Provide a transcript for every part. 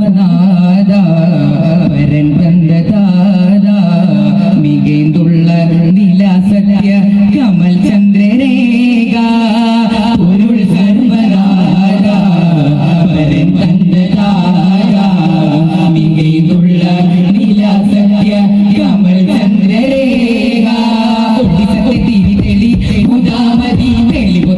റബ്ബനാദാ വരൻ തന്ത നില സത്യ കമൽ ചന്ദ്രരേഖ പൊരുൾ സർവനാദാ വരൻ തന്ത നില സത്യ കമൽ ചന്ദ്രരേഖ തെളി ഉദാമതി തെളിവ്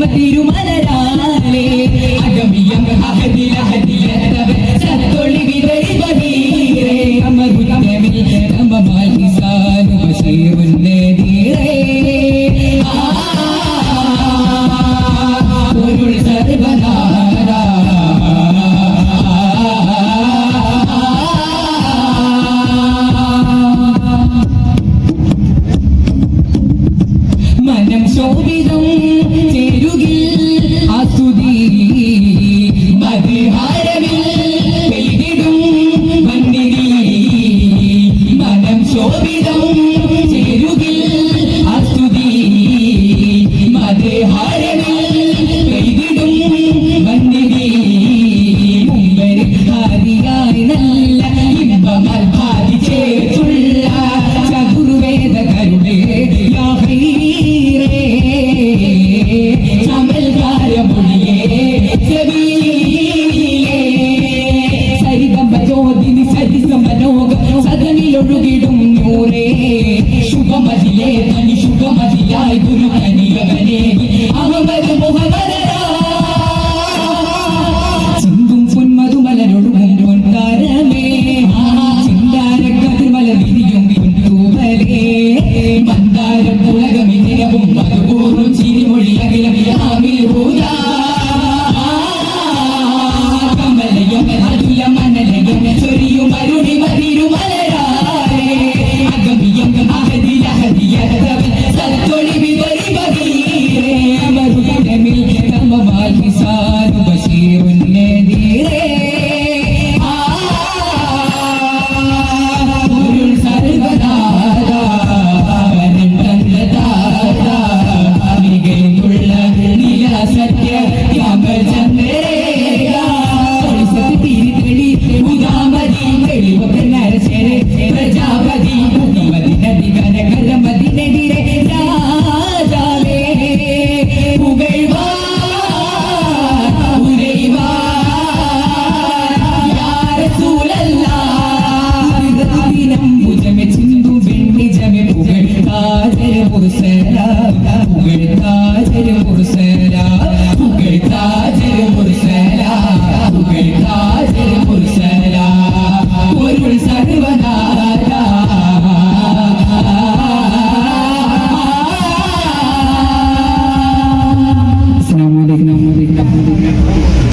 Timothy Prabhupati Jai Guru Kani Oh.